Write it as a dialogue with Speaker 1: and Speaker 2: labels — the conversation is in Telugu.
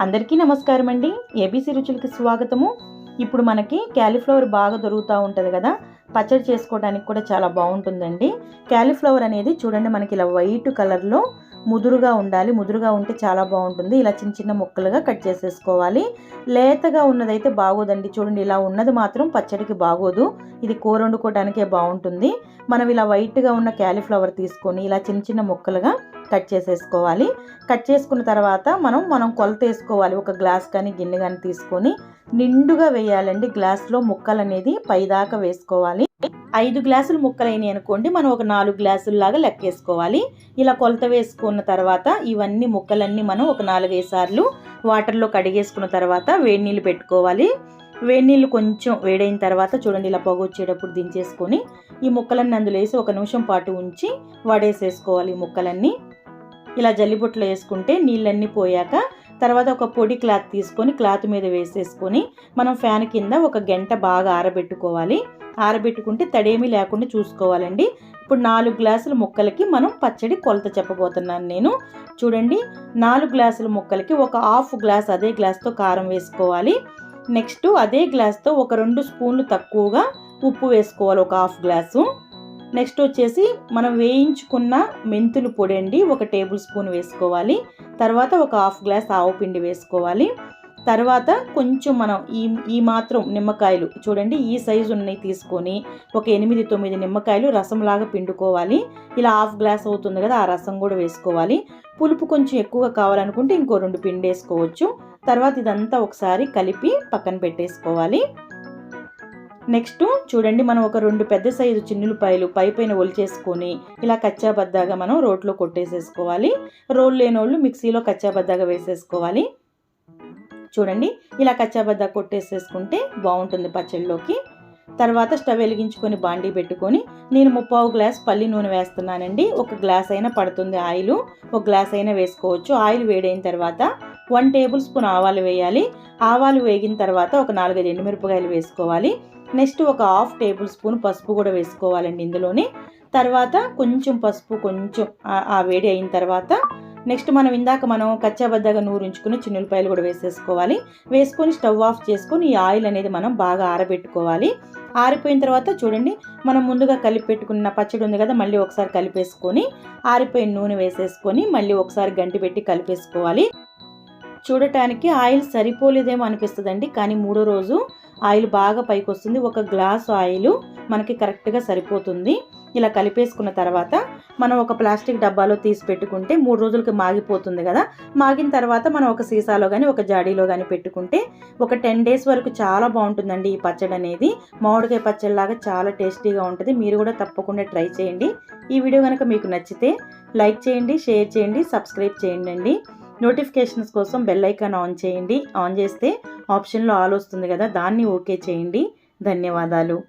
Speaker 1: అందరికీ నమస్కారం అండి ఏబీసీ రుచులకి స్వాగతము. ఇప్పుడు మనకి క్యాలీఫ్లవర్ బాగా దొరుకుతూ ఉంటుంది కదా. పచ్చడి చేసుకోవడానికి కూడా చాలా బాగుంటుందండి. క్యాలీఫ్లవర్ అనేది చూడండి మనకి ఇలా వైట్ కలర్లో ముదురుగా ఉండాలి. ముదురుగా ఉంటే చాలా బాగుంటుంది. ఇలా చిన్న చిన్న ముక్కలుగా కట్ చేసేసుకోవాలి. లేతగా ఉన్నదైతే బాగోదండి. చూడండి ఇలా ఉన్నది మాత్రం పచ్చడికి బాగోదు. ఇది కూర వండుకోవడానికే బాగుంటుంది. మనం ఇలా వైట్గా ఉన్న క్యాలీఫ్లవర్ తీసుకొని ఇలా చిన్న చిన్న ముక్కలుగా కట్ చేసేసుకోవాలి. కట్ చేసుకున్న తర్వాత మనం మనం కొలత వేసుకోవాలి. ఒక గ్లాస్ కానీ గిన్నె కానీ తీసుకొని నిండుగా వేయాలండి. గ్లాస్లో ముక్కలు అనేది పైదాకా వేసుకోవాలి. ఐదు గ్లాసులు ముక్కలైనవి అనుకోండి మనం ఒక నాలుగు గ్లాసుల్లాగా లెక్కేసుకోవాలి. ఇలా కొలత వేసుకున్న తర్వాత ఇవన్నీ ముక్కలన్నీ మనం ఒక నాలుగైదు సార్లు వాటర్లో కడిగేసుకున్న తర్వాత వేడి నీళ్ళు పెట్టుకోవాలి. వేడి నీళ్ళు కొంచెం వేడైన తర్వాత చూడండి ఇలా పొగ వచ్చేటప్పుడు దించేసుకొని ఈ ముక్కలన్నీ అందులో వేసి ఒక నిమిషం పాటు ఉంచి వడేసేసుకోవాలి ఈ ముక్కలన్నీ. ఇలా జల్లిబుట్టలో వేసుకుంటే నీళ్ళన్నీ పోయాక తర్వాత ఒక పొడి క్లాత్ తీసుకొని క్లాత్ మీద వేసేసుకొని మనం ఫ్యాన్ కింద ఒక గంట బాగా ఆరబెట్టుకోవాలి. ఆరబెట్టుకుంటే తడేమీ లేకుండా చూసుకోవాలండి. ఇప్పుడు నాలుగు గ్లాసుల ముక్కలకి మనం పచ్చడి కొలత చెప్పబోతున్నాను నేను. చూడండి నాలుగు గ్లాసుల ముక్కలకి ఒక హాఫ్ గ్లాస్ అదే గ్లాస్తో కారం వేసుకోవాలి. నెక్స్ట్ అదే గ్లాస్తో ఒక రెండు స్పూన్లు తక్కువగా ఉప్పు వేసుకోవాలి ఒక హాఫ్ గ్లాసు. నెక్స్ట్ వచ్చేసి మనం వేయించుకున్న మెంతులు పొడి అండి ఒక టేబుల్ స్పూన్ వేసుకోవాలి. తర్వాత ఒక హాఫ్ గ్లాస్ ఆవు పిండి వేసుకోవాలి. తర్వాత కొంచెం మనం ఈ ఈ మాత్రం నిమ్మకాయలు చూడండి ఈ సైజు ఉన్నాయి తీసుకొని ఒక ఎనిమిది తొమ్మిది నిమ్మకాయలు రసంలాగా పిండుకోవాలి. ఇలా హాఫ్ గ్లాస్ అవుతుంది కదా ఆ రసం కూడా వేసుకోవాలి. పులుపు కొంచెం ఎక్కువగా కావాలనుకుంటే ఇంకో రెండు పిండి వేసుకోవచ్చు. తర్వాత ఇదంతా ఒకసారి కలిపి పక్కన పెట్టేసుకోవాలి. నెక్స్ట్ చూడండి మనం ఒక రెండు పెద్ద సైజు చిన్నులపాయలు పై పైన ఒలిచేసుకొని ఇలా కచ్చాబద్దాగా మనం రోట్లో కొట్టేసేసుకోవాలి. రోల్ లేనోళ్ళు మిక్సీలో కచ్చాబద్దాగా వేసేసుకోవాలి. చూడండి ఇలా కచ్చాబద్దా కొట్టేసేసుకుంటే బాగుంటుంది పచ్చళ్ళలోకి తర్వాత స్టవ్ వెలిగించుకొని బాండీ పెట్టుకొని నేను ముప్పావు గ్లాస్ పల్లి నూనె వేస్తున్నానండి. ఒక గ్లాస్ అయినా పడుతుంది ఆయిల్. ఒక గ్లాస్ అయినా వేసుకోవచ్చు. ఆయిల్ వేడైన తర్వాత వన్ టేబుల్ స్పూన్ ఆవాలు వేయాలి. ఆవాలు వేగిన తర్వాత ఒక నాలుగైదు ఎండుమిరపకాయలు వేసుకోవాలి. నెక్స్ట్ ఒక హాఫ్ టేబుల్ స్పూన్ పసుపు కూడా వేసుకోవాలండి ఇందులోనే. తర్వాత కొంచెం పసుపు కొంచెం ఆ వేడి అయిన తర్వాత నెక్స్ట్ మనం ఇందాక మనం కచ్చాబద్దగా నూరు ఉంచుకుని చిన్నులపాయలు కూడా వేసేసుకోవాలి. వేసుకొని స్టవ్ ఆఫ్ చేసుకొని ఈ ఆయిల్ అనేది మనం బాగా ఆరబెట్టుకోవాలి. ఆరిపోయిన తర్వాత చూడండి మనం ముందుగా కలిపి పెట్టుకున్న పచ్చడి ఉంది కదా మళ్ళీ ఒకసారి కలిపేసుకొని ఆరిపోయిన నూనె వేసేసుకొని మళ్ళీ ఒకసారి గంటి పెట్టి కలిపేసుకోవాలి. చూడటానికి ఆయిల్ సరిపోలేదేమో అనిపిస్తుందండి కానీ మూడో రోజు ఆయిల్ బాగా పైకి వస్తుంది ఒక గ్లాస్ ఆయిల్ మనకి కరెక్ట్గా సరిపోతుంది. ఇలా కలిపేసుకున్న తర్వాత మనం ఒక ప్లాస్టిక్ డబ్బాలో తీసి పెట్టుకుంటే మూడు రోజులకి మాగిపోతుంది కదా. మాగిన తర్వాత మనం ఒక సీసాలో కానీ ఒక జాడీలో కానీ పెట్టుకుంటే ఒక టెన్ డేస్ వరకు చాలా బాగుంటుందండి ఈ పచ్చడి అనేది. మామిడికాయ పచ్చడిలాగా చాలా టేస్టీగా ఉంటుంది. మీరు కూడా తప్పకుండా ట్రై చేయండి. ఈ వీడియో కనుక మీకు నచ్చితే లైక్ చేయండి షేర్ చేయండి సబ్స్క్రైబ్ చేయండి అండి నోటిఫికేషన్స్ కోసం బెల్ ఐకాన్ ఆన్ చేయండి. ఆన్ చేస్తే ఆప్షన్లో ఆల్ వస్తుంది కదా దాన్ని ఓకే చేయండి. ధన్యవాదాలు.